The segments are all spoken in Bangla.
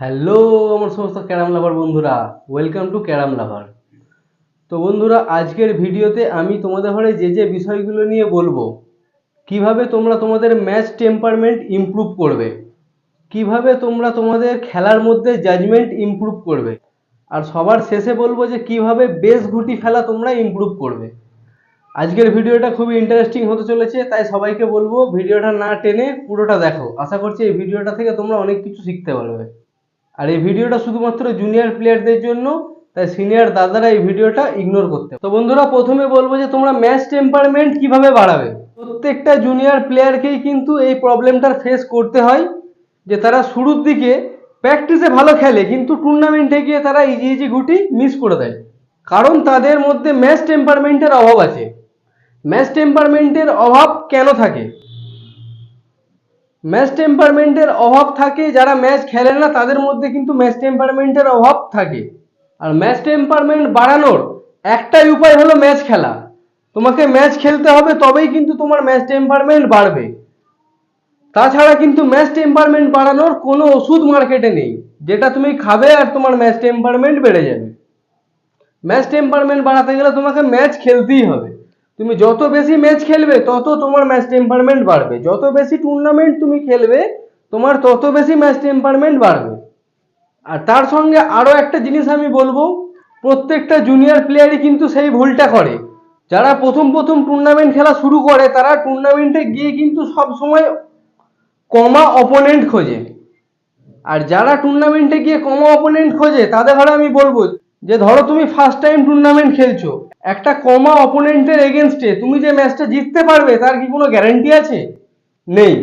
হ্যালো, আমার সমস্ত ক্যারাম লাভার বন্ধুরা। Welcome to carrom lover. তো বন্ধুরা, আজকের ভিডিওতে আমি তোমাদের ঘরে যে যে বিষয়গুলো নিয়ে বলব, কীভাবে তোমরা তোমাদের ম্যাচ টেম্পারমেন্ট ইমপ্রুভ করবে, কীভাবে তোমরা তোমাদের খেলার মধ্যে জাজমেন্ট ইমপ্রুভ করবে, আর সবার শেষে বলব যে কীভাবে বেশ ঘুটি ফেলা তোমরা ইমপ্রুভ করবে। আজকের ভিডিওটা খুবই ইন্টারেস্টিং হতে চলেছে, তাই সবাইকে বলব, ভিডিওটা না টেনে পুরোটা দেখো। আশা করছি এই ভিডিওটা থেকে তোমরা অনেক কিছু শিখতে পারবে। আর এই ভিডিওটা শুধুমাত্র জুনিয়র প্লেয়ারদের জন্য, তাই সিনিয়র দাদারা এই ভিডিওটা ইগনোর করতে তো বন্ধুরা, প্রথমে বলব যে তোমরা ম্যাচ টেম্পারমেন্ট কীভাবে বাড়াবে? প্রত্যেকটা জুনিয়র প্লেয়ারকেই কিন্তু এই প্রবলেমটার ফেস করতে হয়, যে তারা শুরুর দিকে প্র্যাকটিসে ভালো খেলে, কিন্তু টুর্নামেন্টে গিয়ে তারা ইজি ইজি গুটি মিস করে দেয়। কারণ তাদের মধ্যে ম্যাচ টেম্পারমেন্টের অভাব আছে। ম্যাচ টেম্পারমেন্টের অভাব কেন থাকে? ম্যাচ টেম্পারমেন্টের অভাব থাকে, যারা ম্যাচ খেলে না, তাদের মধ্যে কিন্তু ম্যাচ টেম্পারমেন্টের অভাব থাকে। আর ম্যাচ টেম্পারমেন্ট বাড়ানোর একটাই উপায় হলো ম্যাচ খেলা। তোমাকে ম্যাচ খেলতে হবে, তবেই কিন্তু তোমার ম্যাচ টেম্পারমেন্ট বাড়বে। তাছাড়া কিন্তু ম্যাচ টেম্পারমেন্ট বাড়ানোর কোনো ওষুধ মার্কেটে নেই, যেটা তুমি খাবে আর তোমার ম্যাচ টেম্পারমেন্ট বেড়ে যাবে। ম্যাচ টেম্পারমেন্ট বাড়াতে গেলে তোমাকে ম্যাচ খেলতেই হবে। তুমি যত বেশি ম্যাচ খেলবে, তত তোমার ম্যাচ টেম্পারমেন্ট বাড়বে। যত বেশি টুর্নামেন্ট তুমি খেলবে, তোমার তত বেশি ম্যাচ টেম্পারমেন্ট বাড়বে। আর তার সঙ্গে আরও একটা জিনিস আমি বলব, প্রত্যেকটা জুনিয়র প্লেয়ারই কিন্তু সেই ভুলটা করে। যারা প্রথম প্রথম টুর্নামেন্ট খেলা শুরু করে, তারা টুর্নামেন্টে গিয়ে কিন্তু সব সময় কমা অপোনেন্ট খোঁজে। আর যারা টুর্নামেন্টে গিয়ে কমা অপোনেন্ট খোঁজে, তাদের ঘরে আমি বলব যে ধরো তুমি ফার্স্ট টাইম টুর্নামেন্ট খেলছো, একটা কমা অপোনেন্টের এগেনস্টে তুমি যে ম্যাচটা জিততে পারবে, তার কি কোনো গ্যারান্টি আছে? নেই।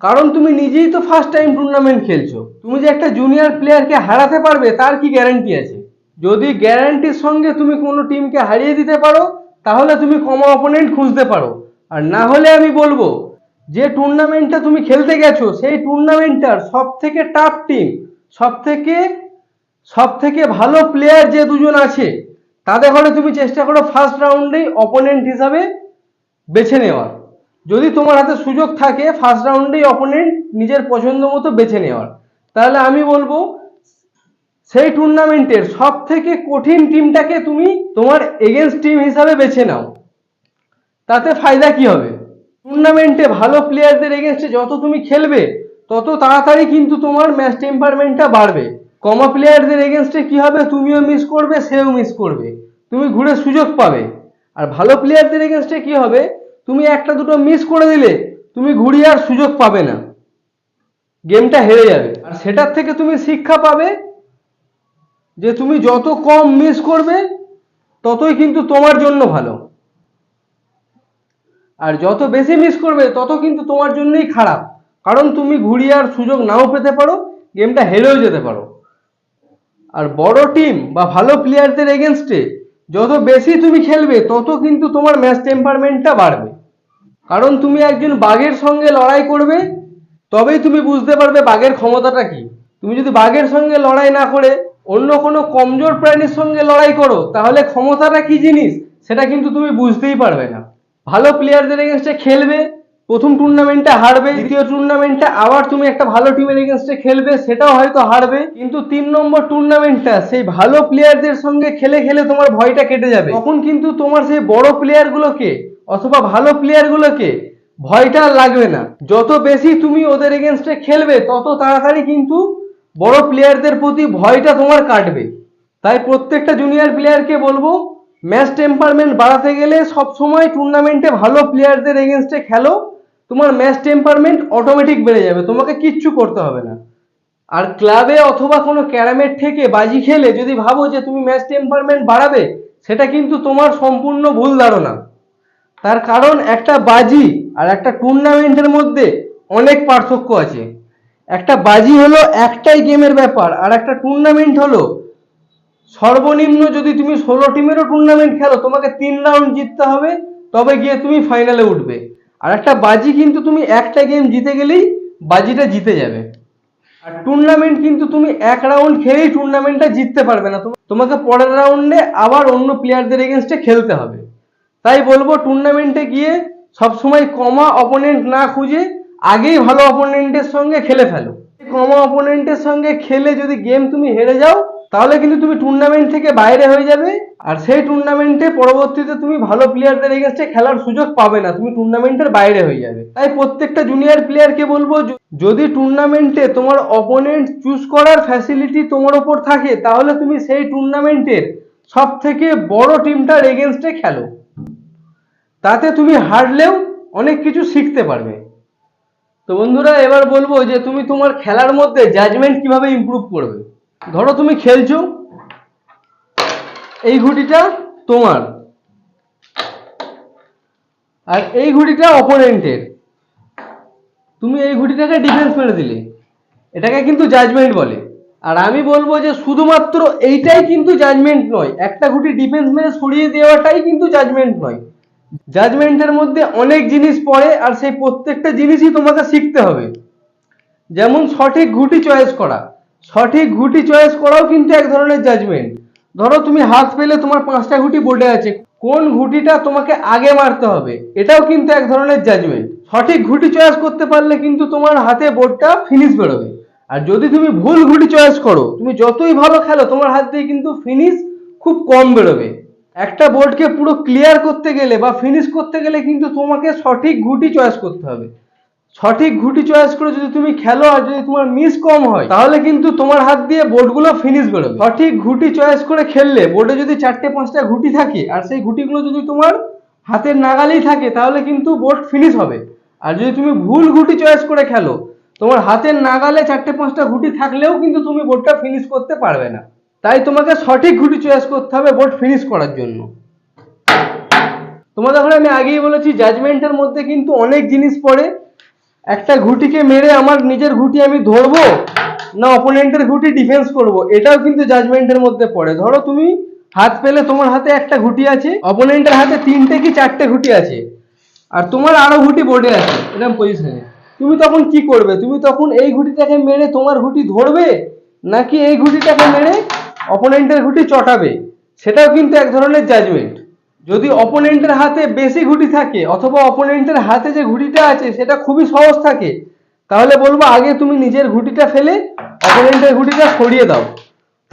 কারণ তুমি নিজেই তো ফার্স্ট টাইম টুর্নামেন্ট খেলছো। তুমি যে একটা জুনিয়র প্লেয়ারকে হারাতে পারবে, তার কি গ্যারান্টি আছে? যদি গ্যারান্টির সঙ্গে তুমি কোনো টিমকে হারিয়ে দিতে পারো, তাহলে তুমি কমা অপোনেন্ট খুঁজতে পারো। আর না হলে আমি বলব, যে টুর্নামেন্টটা তুমি খেলতে গেছো, সেই টুর্নামেন্টটার সব থেকে টাফ টিম সব থেকে সব থেকে ভালো প্লেয়ার যে দুজন আছে, তাদের ঘরে তুমি চেষ্টা করো ফার্স্ট রাউন্ডেই অপোনেন্ট হিসাবে বেছে নেওয়ার। যদি তোমার হাতে সুযোগ থাকে ফার্স্ট রাউন্ডেই অপোনেন্ট নিজের পছন্দ মতো বেছে নেওয়ার। তাহলে আমি বলব, সেই টুর্নামেন্টের সব থেকে কঠিন টিমটাকে তুমি তোমার এগেনস্ট টিম হিসাবে বেছে নাও। তাতে ফায়দা কি হবে? টুর্নামেন্টে ভালো প্লেয়ারদের এগেনস্টে যত তুমি খেলবে, তত তাড়াতাড়ি কিন্তু তোমার ম্যাচ টেম্পারমেন্টটা বাড়বে। কমা প্লেয়ারদের এগেনস্টে কি হবে? তুমিও মিস করবে, সেও মিস করবে। তুমি ঘুরে সুযোগ পাবে। আর ভালো প্লেয়ারদের এগেনস্টে কি হবে? তুমি একটা দুটো মিস করে দিলে, তুমি ঘুরিয়ে আর সুযোগ পাবে না। গেমটা হেরে যাবে। আর সেটার থেকে তুমি শিক্ষা পাবে যে তুমি যত কম মিস করবে, ততই কিন্তু তোমার জন্য ভালো। আর যত বেশি মিস করবে, তত কিন্তু তোমার জন্যই খারাপ। কারণ তুমি ঘুরিয়ে আর সুযোগ নাও পেতে পারো গেমটা হেরেও যেতে পারো। আর বড় টিম বা ভালো প্লেয়ারদের এগেনস্টে যত বেশি তুমি খেলবে, তত কিন্তু তোমার ম্যাচ টেম্পারমেন্টটা বাড়বে। কারণ তুমি একজন বাঘের সঙ্গে লড়াই করবে, তবেই তুমি বুঝতে পারবে বাঘের ক্ষমতাটা কি। তুমি যদি বাঘের সঙ্গে লড়াই না করে অন্য কোনো কমজোর প্রাণীর সঙ্গে লড়াই করো, তাহলে ক্ষমতাটা কি জিনিস? সেটা কিন্তু তুমি বুঝতেই পারবে না। ভালো প্লেয়ারদের এগেনস্টে খেলবে প্রথম টুর্নামেন্টে হারবে দ্বিতীয় টুর্নামেন্টে আবার তুমি একটা ভালো টিমের এগেনস্টে খেলবে সেটাও হয়তো হারবে। কিন্তু তিন নম্বর টুর্নামেন্টটা সেই ভালো প্লেয়ারদের সঙ্গে খেলে খেলে তোমার ভয়টা কেটে যাবে। তখন কিন্তু তোমার সেই বড় প্লেয়ারগুলোকে অথবা ভালো প্লেয়ারগুলোকে ভয়টা লাগবে না। যত বেশি তুমি ওদের এগেনস্টে খেলবে তত তাড়াতাড়ি কিন্তু বড় প্লেয়ারদের প্রতি ভয়টা তোমার কাটবে। তাই প্রত্যেকটা জুনিয়র প্লেয়ারকে বলব ম্যাচ টেম্পারমেন্ট বাড়াতে গেলে সব সময় টুর্নামেন্টে ভালো প্লেয়ারদের এগেনস্টে খেলো। তোমার ম্যাচ টেম্পারমেন্ট অটোমেটিক বেড়ে যাবে, তোমাকে কিচ্ছু করতে হবে না। আর ক্লাবে অথবা কোনো ক্যারামের থেকে বাজি খেলে যদি ভাবো যে তুমি ম্যাচ টেম্পারমেন্ট বাড়াবে, সেটা কিন্তু তোমার সম্পূর্ণ ভুল ধারণা। তার কারণ একটা বাজি আর একটা টুর্নামেন্টের মধ্যে অনেক পার্থক্য আছে। একটা বাজি হলো একটাই গেমের ব্যাপার, আর একটা টুর্নামেন্ট হলো সর্বনিম্ন যদি তুমি ষোলো টিমেরও টুর্নামেন্ট খেলো, তোমাকে তিন রাউন্ড জিততে হবে, তবে গিয়ে তুমি ফাইনালে উঠবে। আর একটা বাজি কিন্তু তুমি একটা গেম জিতে গেলেই বাজিটা জিতে যাবে। আর টুর্নামেন্ট কিন্তু তুমি এক রাউন্ড খেলেই টুর্নামেন্টটা জিততে পারবে না। তোমাকে পরের রাউন্ডে আবার অন্য প্লেয়ারদের এগেনস্টে খেলতে হবে। তাই বলব টুর্নামেন্টে গিয়ে সবসময় কমা অপোনেন্ট না খুঁজে আগেই ভালো অপোনেন্টের সঙ্গে খেলে ফেলো। কমা অপোনেন্টের সঙ্গে খেলে যদি গেম তুমি হেরে যাও তাহলে কিন্তু তুমি টুর্নামেন্ট থেকে বাইরে হয়ে যাবে। আর সেই টুর্নামেন্টে পরবর্তীতে তুমি ভালো প্লেয়ারদের এগেনস্টে খেলার সুযোগ পাবে না। তুমি টুর্নামেন্টের বাইরে হয়ে যাবে। তাই প্রত্যেকটা জুনিয়র প্লেয়ারকে বলব যদি টুর্নামেন্টে তোমার অপোনেন্ট চুজ করার ফ্যাসিলিটি তোমার ওপর থাকে, তাহলে তুমি সেই টুর্নামেন্টের সব থেকে বড় টিমটার এগেনস্টে খেলো। তাতে তুমি হারলেও অনেক কিছু শিখতে পারবে। তো বন্ধুরা, এবার বলব যে তুমি তোমার খেলার মধ্যে জাজমেন্ট কীভাবে ইমপ্রুভ করবে? ধরো তুমি খেলছো, এই ঘুটিটা তোমার। আর এই ঘুটিটা অপোনেন্টের তুমি এই ঘুটিটাকে ডিফেন্স মেরে দিলে। এটাকে কিন্তু জাজমেন্ট বলে। আর আমি বলব যে শুধুমাত্র এইটাই কিন্তু জাজমেন্ট নয়। একটা ঘুটি ডিফেন্স মেরে সরিয়ে দেওয়াটাই কিন্তু জাজমেন্ট নয়। জাজমেন্টের মধ্যে অনেক জিনিস পড়ে আর সেই প্রত্যেকটা জিনিসই তোমাকে শিখতে হবে। যেমন সঠিক ঘুটি চয়েস করা। সঠিক ঘুটি চয়েস করাও কিন্তু এক ধরনের জাজমেন্ট ধরো তুমি হাত পেলে তোমার পাঁচটা ঘুটি বোর্ডে আছে, কোন ঘুটিটা তোমাকে আগে মারতে হবে? এটাও কিন্তু এক ধরনের জাজমেন্ট সঠিক ঘুটি চয়েস করতে পারলে কিন্তু তোমার হাতে বোর্ডটা ফিনিশ বেরোবে। আর যদি তুমি ভুল ঘুটি চয়েস করো, তুমি যতই ভালো খেলো, তোমার হাত দিয়ে কিন্তু ফিনিশ খুব কম বেরোবে। একটা বোর্ডকে পুরো ক্লিয়ার করতে গেলে বা ফিনিশ করতে গেলে কিন্তু তোমাকে সঠিক ঘুটি চয়েস করতে হবে। সঠিক ঘুটি চয়েস করে যদি তুমি খেলো আর যদি তোমার মিস কম হয়, তাহলে কিন্তু তোমার হাত দিয়ে বোর্ডগুলো ফিনিশ বেরোবে। সঠিক ঘুটি চয়েস করে খেললে বোর্ডে যদি চারটে পাঁচটা ঘুটি থাকে আর সেই ঘুটিগুলো যদি তোমার হাতের নাগালেই থাকে, তাহলে কিন্তু বোর্ড ফিনিশ হবে। আর যদি তুমি ভুল ঘুটি চয়েস করে খেলো, তোমার হাতের নাগালে চারটে পাঁচটা ঘুটি থাকলেও কিন্তু তুমি বোর্ডটা ফিনিশ করতে পারবে না। তাই তোমাকে সঠিক ঘুটি চয়েস করতে হবে বোর্ড ফিনিশ করার জন্য। তোমাদের এখন আমি আগেই বলেছি জাজমেন্টের মধ্যে কিন্তু অনেক জিনিস পড়ে। একটা ঘুটিকে মেরে আমার নিজের ঘুটি আমি ধরবো? না অপোনেন্টের ঘুটি ডিফেন্স করব? এটাও কিন্তু জাজমেন্টের মধ্যে পড়ে। ধরো তুমি হাত পেলে তোমার হাতে একটা ঘুটি আছে অপোনেন্টের হাতে তিনটে কি চারটে ঘুটি আছে? আর তোমার আরও ঘুটি বোর্ডে আছে। এরকম পজিশনে তুমি তখন কি করবে? তুমি তখন এই ঘুটিটাকে মেরে তোমার ঘুটি ধরবে? নাকি এই ঘুটিটাকে মেরে অপোনেন্টের ঘুটি চটাবে? সেটাও কিন্তু এক ধরনের জাজমেন্ট যদি অপোনেন্টের হাতে বেশি ঘুটি থাকে অথবা অপোনেন্টের হাতে যে ঘুটিটা আছে সেটা খুবই সহজ থাকে, তাহলে বলব আগে তুমি নিজের ঘুটিটা ফেলে অপোনেন্টের ঘুটিটা সরিয়ে দাও।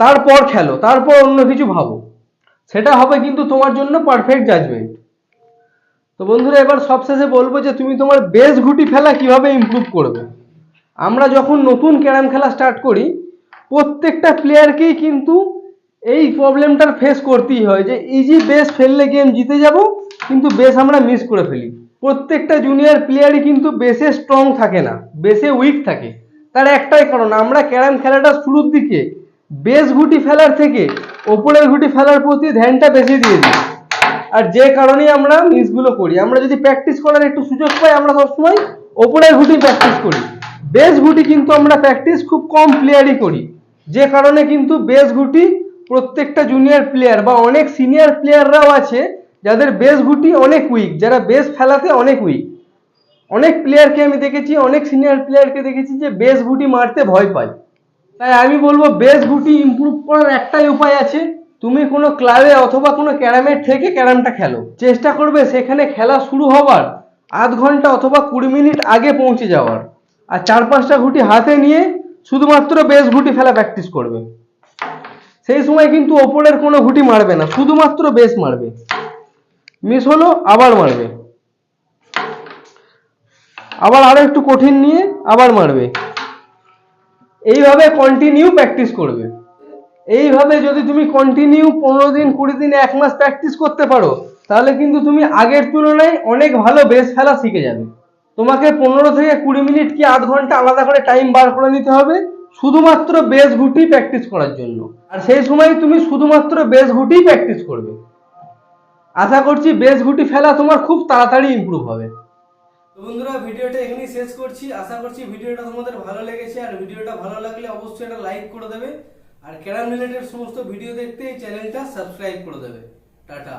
তারপর খেলো, তারপর অন্য কিছু ভাবো। সেটা হবে কিন্তু তোমার জন্য পারফেক্ট জাজমেন্ট তো বন্ধুরা, এবার সবশেষে বলব যে তুমি তোমার বেস ঘুটি ফেলা কীভাবে ইম্প্রুভ করবে? আমরা যখন নতুন ক্যারাম খেলা স্টার্ট করি, প্রত্যেকটা প্লেয়ারকেই কিন্তু এই প্রবলেমটার ফেস করতেই হয় যে ইজি বেস ফেললে গেম জিতে যাব, কিন্তু বেস আমরা মিস করে ফেলি। প্রত্যেকটা জুনিয়র প্লেয়ারই কিন্তু বেসে স্ট্রং থাকে না বেসে উইক থাকে। তার একটাই কারণ, আমরা ক্যারাম খেলাটা শুরুর দিকে বেস ঘুটি ফেলার থেকে ওপরের ঘুটি ফেলার প্রতি ধ্যানটা বেশি দিয়ে দিই। আর যে কারণেই আমরা মিসগুলো করি। আমরা যদি প্র্যাকটিস করার একটু সুযোগ পাই, আমরা সবসময় ওপরের ঘুটি প্র্যাকটিস করি। বেস ঘুটি কিন্তু আমরা প্র্যাকটিস খুব কম প্লেয়ারই করি। যে কারণে কিন্তু বেস ঘুটি প্রত্যেকটা জুনিয়র প্লেয়ার বা অনেক সিনিয়র প্লেয়াররাও আছে যাদের বেস ঘুটি অনেক উইক যারা বেস ফেলাতে অনেক উইক অনেক প্লেয়ারকে আমি দেখেছি, অনেক সিনিয়র প্লেয়ারকে দেখেছি যে বেস ঘুটি মারতে ভয় পায়। তাই আমি বলব বেস ঘুটি ইমপ্রুভ করার একটাই উপায় আছে, তুমি কোনো ক্লাবে অথবা কোনো ক্যারামের থেকে ক্যারামটা খেলো। চেষ্টা করবে সেখানে খেলা শুরু হবার, আধ ঘণ্টা অথবা কুড়ি মিনিট আগে পৌঁছে যাওয়ার। আর চার পাঁচটা ঘুটি হাতে নিয়ে শুধুমাত্র বেস ঘুটি ফেলা প্র্যাকটিস করবে। সেই সময় কিন্তু ওপরের কোনো ঘুটি মারবে না, শুধুমাত্র বেস মারবে। মিস হলো, আবার মারবে। আবার আরও একটু কঠিন নিয়ে আবার মারবে। এইভাবে কন্টিনিউ প্র্যাকটিস করবে। এইভাবে যদি তুমি কন্টিনিউ পনেরো দিন, কুড়ি দিন, এক মাস প্র্যাকটিস করতে পারো, তাহলে কিন্তু তুমি আগের তুলনায় অনেক ভালো বেস ফেলা শিখে যাবে। তোমাকে পনেরো থেকে কুড়ি মিনিট কি আধ ঘণ্টা আলাদা করে টাইম বার করে নিতে হবে? শুধুমাত্র বেস ঘুটি প্র্যাকটিস করার জন্য। আর সেই সময় তুমি শুধুমাত্র বেস ঘুটি প্র্যাকটিস করবে। আশা করছি বেস ঘুটি ফেলা তোমার খুব তাড়াতাড়ি ইম্প্রুভ হবে। তো বন্ধুরা, ভিডিওটা এখানেই শেষ করছি। আশা করছি ভিডিওটা তোমাদের ভালো লেগেছে। আর ভিডিওটা ভালো লাগলে অবশ্যই একটা লাইক করে দেবে। আর ক্যারাম রিলেটেড সমস্ত ভিডিও দেখতে এই চ্যানেলটা সাবস্ক্রাইব করে দেবে। টাটা।